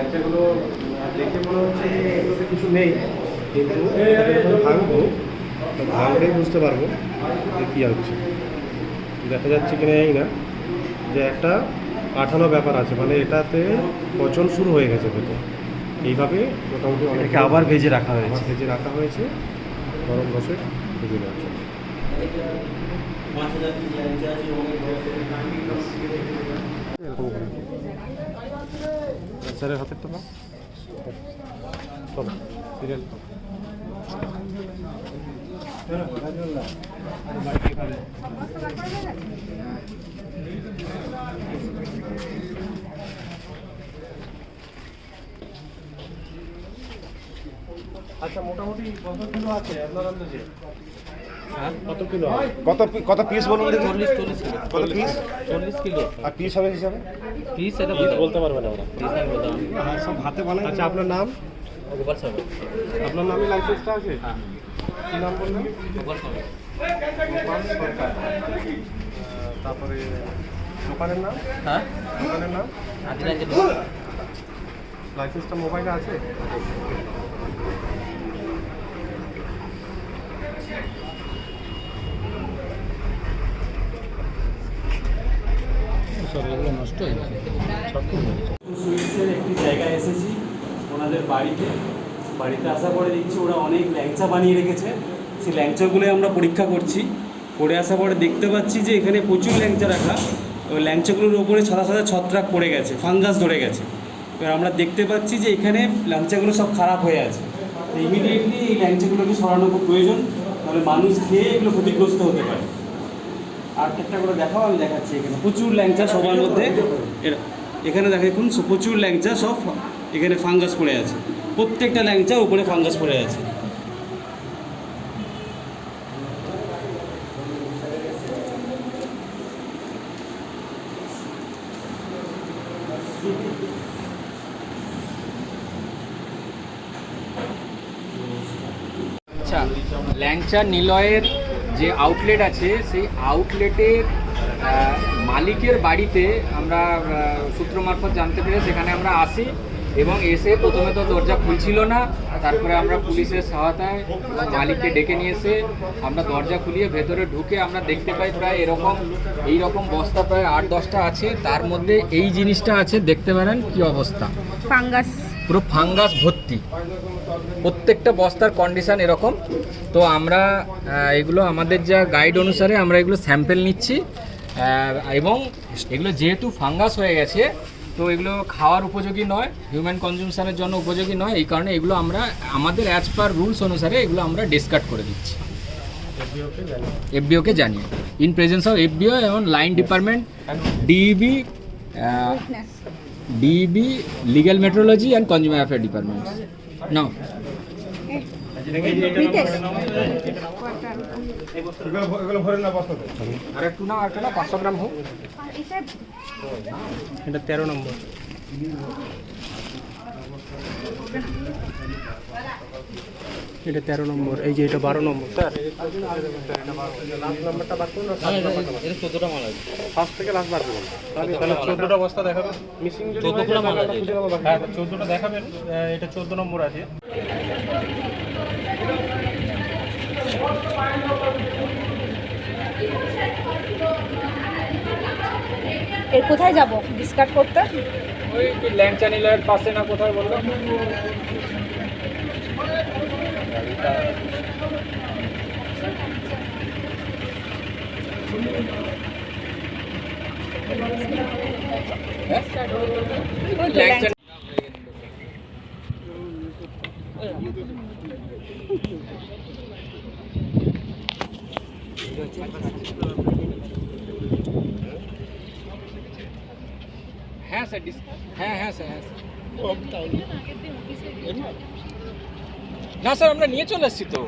ল্যাংচাগুলো দেখে মনে হচ্ছে যে এগুলোতে কিছু নেই কিন্তু ভাঙবো ভাঙলেই বুঝতে পারব যে কী হচ্ছে দেখা যাচ্ছে কিনা এই না যে একটা আঠানো ব্যাপার আছে মানে এটাতে পচন শুরু হয়ে গেছে ভেতর এইভাবে মোটামুটি অনেক আবার ভেজে রাখা আবার হয়েছে ভেজে রাখা হয়েছে গরম রসে ভেজে নেওয়ার জন্য এরকম করে। স্যারের হাতেরটা চলো সিরিয়াল আচ্ছা মোটামুটি কত কিলো আছে আপনার আন্দাজে? কত কিলো? কত কত পিস বলুন দেখি। চল্লিশ চল্লিশ কিলো। কত পিস চল্লিশ কিলো। আর পিস হবে হিসাবে? পিস এটা বলতে পারবেন আমরা পিস আমি বলতাম সব হাতে বানাই। আচ্ছা আপনার নাম? গোপাল সাহেব আপনার নামে লাইসেন্সটা আছে? কি নাম বললেন? গোপাল সাহেব গোপাল সরকার। তারপরে দোকানের নাম? হ্যাঁ? দোকানের নাম? আদিরাঞ্জন লাইসেন্সটা মোবাইলে আছে? নষ্ট হয়ে সুইটসের একটি জায়গায় এসেছি, ওনাদের বাড়িতে। বাড়িতে আসার পরে দেখছি ওরা অনেক ল্যাংচা বানিয়ে রেখেছে। সেই ল্যাংচাগুলোই আমরা পরীক্ষা করছি। করে আসার পরে দেখতে পাচ্ছি যে এখানে প্রচুর ল্যাংচা রাখা। ওই ল্যাংচাগুলোর ওপরে সাদা সাদা ছত্রাক পড়ে গেছে, ফাঙ্গাস ধরে গেছে। এবার আমরা দেখতে পাচ্ছি যে এখানে ল্যাংচাগুলো সব খারাপ হয়ে আছে। ইমিডিয়েটলি এই ল্যাংচাগুলোকে সরানো খুব প্রয়োজন। তাহলে মানুষ খেয়ে এগুলো ক্ষতিগ্রস্ত হতে পারে। আর একটা করে দেখাও, আমি দেখাচ্ছি এখানে। প্রচুর ল্যাংচা সবার মধ্যে। এখানে দেখা দেখুন প্রচুর ল্যাংচা সব এখানে ফাঙ্গাস পড়ে আছে। প্রত্যেকটা ল্যাংচা উপরে ফাঙ্গাস পড়ে আছে। আচ্ছা ল্যাংচা নিলয়ের যে আউটলেট আছে সেই আউটলেটের মালিকের বাড়িতে আমরা সূত্র মারফত জানতে পেরে সেখানে আমরা আসি এবং এসে প্রথমে তো দরজা খুলছিল না তারপরে আমরা পুলিশের সহায়তায় মালিককে ডেকে নিয়ে এসে আমরা দরজা খুলিয়ে ভেতরে ঢুকে আমরা দেখতে পাই প্রায় এরকম এই রকম বস্তা প্রায় আট দশটা আছে তার মধ্যে এই জিনিসটা আছে দেখতে পারেন কি অবস্থা। ফাঙ্গাস। পুরো ফাঙ্গাস ভর্তি। প্রত্যেকটা বস্তার কন্ডিশন এরকম। তো আমরা এগুলো আমাদের যা গাইড অনুসারে আমরা এগুলো স্যাম্পেল নিচ্ছি। এবং এগুলো যেহেতু ফাঙ্গাস হয়ে গেছে তো এগুলো খাওয়ার উপযোগী নয় হিউম্যান কনজিউমশনের জন্য উপযোগী নয়। এই কারণে এগুলো আমরা আমাদের অ্যাজ পার রুলস অনুসারে এগুলো আমরা ডিসকার্ড করে দিচ্ছি। এফবিওকে জানিয়ে। ইন প্রেজেন্স অফ এফবিও এবং line department DEB DB legal metrology and consumer affair department নাও রিতেশ এগুলো ভ- এগুলো ভরে না বস্তাতে আর একটু না আর একটু না পাঁচশো গ্রাম হোক এটা তেরো নম্বর এটা তেরো নম্বর এই যে এটা বারো নম্বর। স্যার ফার্স্ট থেকে লাস্ট বার করুন তাহলে চোদ্দোটা বস্তা দেখাবেন মিসিং যদি হয় চোদ্দোটা দেখাবেন এটা চোদ্দ নম্বর আছে। এর কোথায় যাব? ডিসকার্ড করতে? ওই ল্যাংচা নিলয়ের পাশে না কোথায় বলল ওই তো ল্যাংচা ল্যাংচা। হ্যাঁ স্যার হ্যাঁ হ্যাঁ স্যার হ্যাঁ স্যার। না স্যার আমরা নিয়ে চলে এসেছি তো।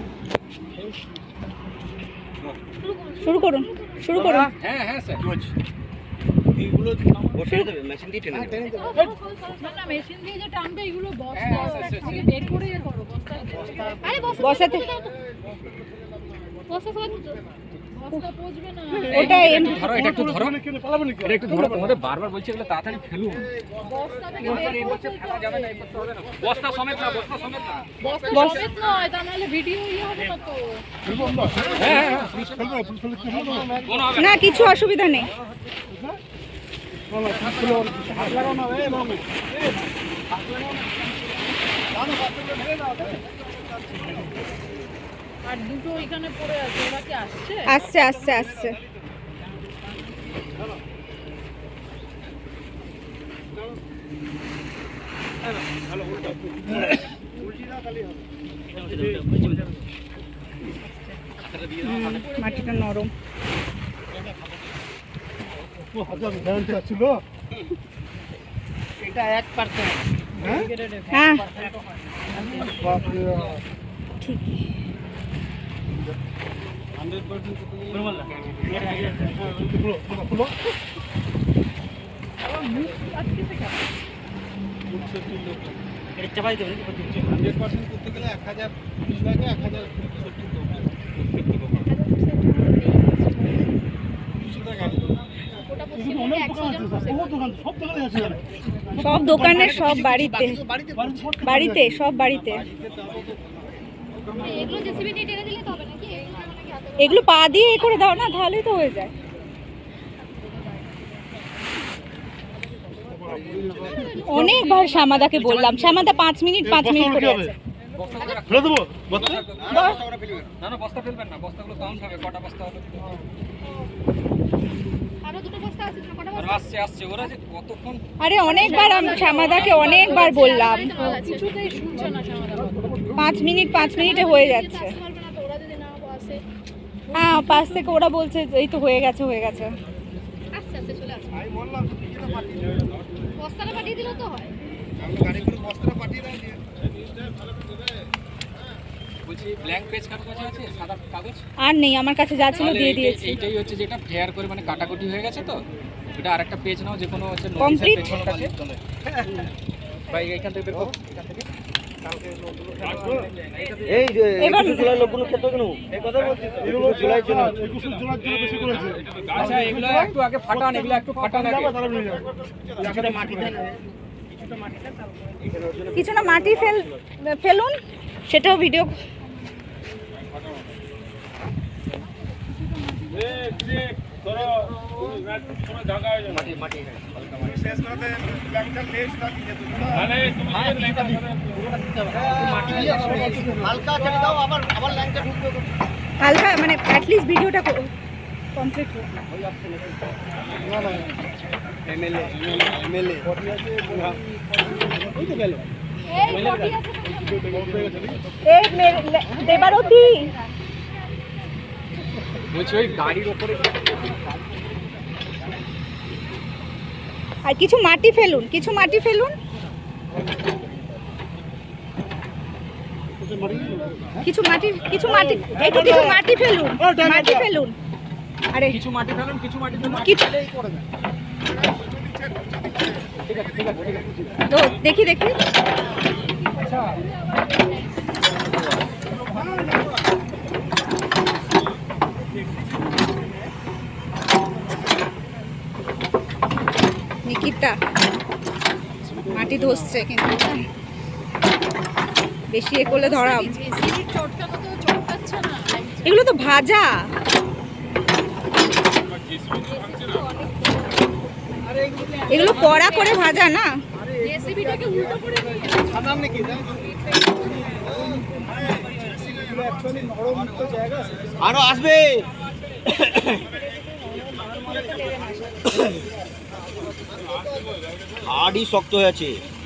শুরু করুন শুরু করুন। হ্যাঁ হ্যাঁ স্যার। না মেশিন দিয়ে যে টানবে এগুলো বস্তা বস্তা থেকে বের করে এ করো বস্তা। আরে বস্তা বস্তাতে- থেকে দাও তো। বস্তা না। ওটা ধরো এটা একটু ধরো। এটা একটু ধরো তোমাদের বারবার বলছি এগুলো তাড়াতাড়ি ফেলুন। বস্তা থেকে বস্তা বের এই করতে বছর ফেলা যাবে না এই বছর হবে না। বস্তা সমেত না বস্তা সমেত না। সমেত নয় তা ভিডিও ইয়ে হবে না তো। হ্যাঁ হ্যাঁ কোনো হবে না। না। কিছু অসুবিধা নেই। আর দুটো এখানে পড়ে আছে ওরা কি আসছে? আসছে আসছে আসছে। মাটিটা নরম। হ্যাঁ। ঠিক সব দোকানে সব বাড়িতে। বাড়িতে সব বাড়িতে। এগুলো পা দিয়ে এ করে দাও না তাহলেই তো হয়ে যায়। অনেকবার শ্যামাদাকে বললাম শ্যামাদা পাঁচ মিনিট পাঁচ মিনিট করে আছে। বস। না না বস্তা ফেলবেন না বস্তাগুলো কাউন্ট হবে কটা বস্তা হবে? আরও অনেকবার আমি শ্যামাদাকে অনেকবার বললাম। পাঁচ মিনিট পাঁচ মিনিটে হয়ে যাচ্ছে। হ্যাঁ পাশ থেকে ওরা বলছে এই তো হয়ে গেছে হয়ে গেছে। বস্তাটা পাঠিয়ে দিলেও তো হয়। পেজ কারও আছে সাদা কাগজ আর নেই আমার কাছে যা ছিল দিয়ে দিয়েছি। এইটাই হচ্ছে যেটা ফেয়ার করে মানে কাটাকুটি হয়ে গেছে তো? এটা আরেকটা পেজ নাও যে কোনো হচ্ছে? পেছনটাকে ভাই এইখান থেকে বের করো। এখান থেকে এই জুলাই লোকগুলো খেতে কেন? এই কথা বলছি এগুলো জুলাই জন্য আচ্ছা এগুলো একটু আগে ফাটান এগুলো একটু ফাটান আগে। কিছু না মাটি ফেল। ফেলুন সেটাও ভিডিও হালকা মানে অ্যাটলিস্ট ভিডিওটা কমপ্লিট হোক এই বডি আছে এই মে- লে- দেবারতী। বলছি ওই গাড়ির ওপরে আর কিছু মাটি ফেলুন কিছু মাটি ফেলুন। কিছু মাটি কিছু মাটি একটু কিছু মাটি ফেলুন মাটি ফেলুন। আরে কিছু মাটি ফেলুন কিছু মাটি ফেলুন কিছু তো দেখি দেখি। নিকিতা মাটি ধসছে কিন্তু। বেশি এ করলে ধরা জেসিবির চটকানো তো চটকাচ্ছে না? এগুলো তো ভাজা। এগুলো কড়া করে ভাজা না। আরও আসবে। হাড়ি শক্ত হয়ে আছে।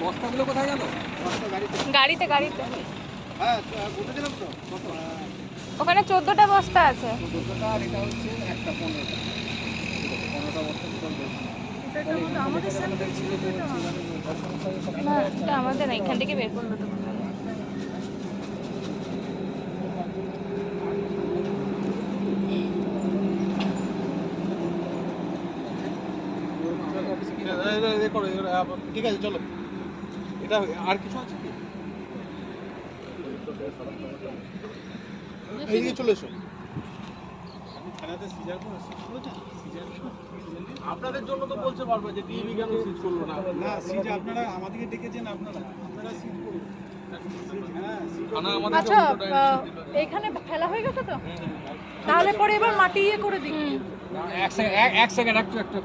বস্তাগুলো কোথায় গেল গাড়িতে গাড়িতে ওখানে চোদ্দটা বস্তা আছে। দুটোটা আর এটা হচ্ছে একটা পনেরোটা। পনেরোটা বস্তা না আমাদের না এখান থেকে বের করল তো ঠিক আছে চলো। এটা আর কিছু আছে কি? এইদিকে চলে এসো। আপনাদের জন্য তো বলছে বারবার যে টিভি কেন সিজ করল না? না সিজ আপনারা আমাদেরকে ডেকেছেন আপনারা। আপনারা সিজ করুন। আচ্ছা এখানে ফেলা হয়ে গেছে তো? তাহলে পরে এবার মাটি ইয়ে করে দিই। এক সেকেন্ড এক সেকেন্ড একটু একটু।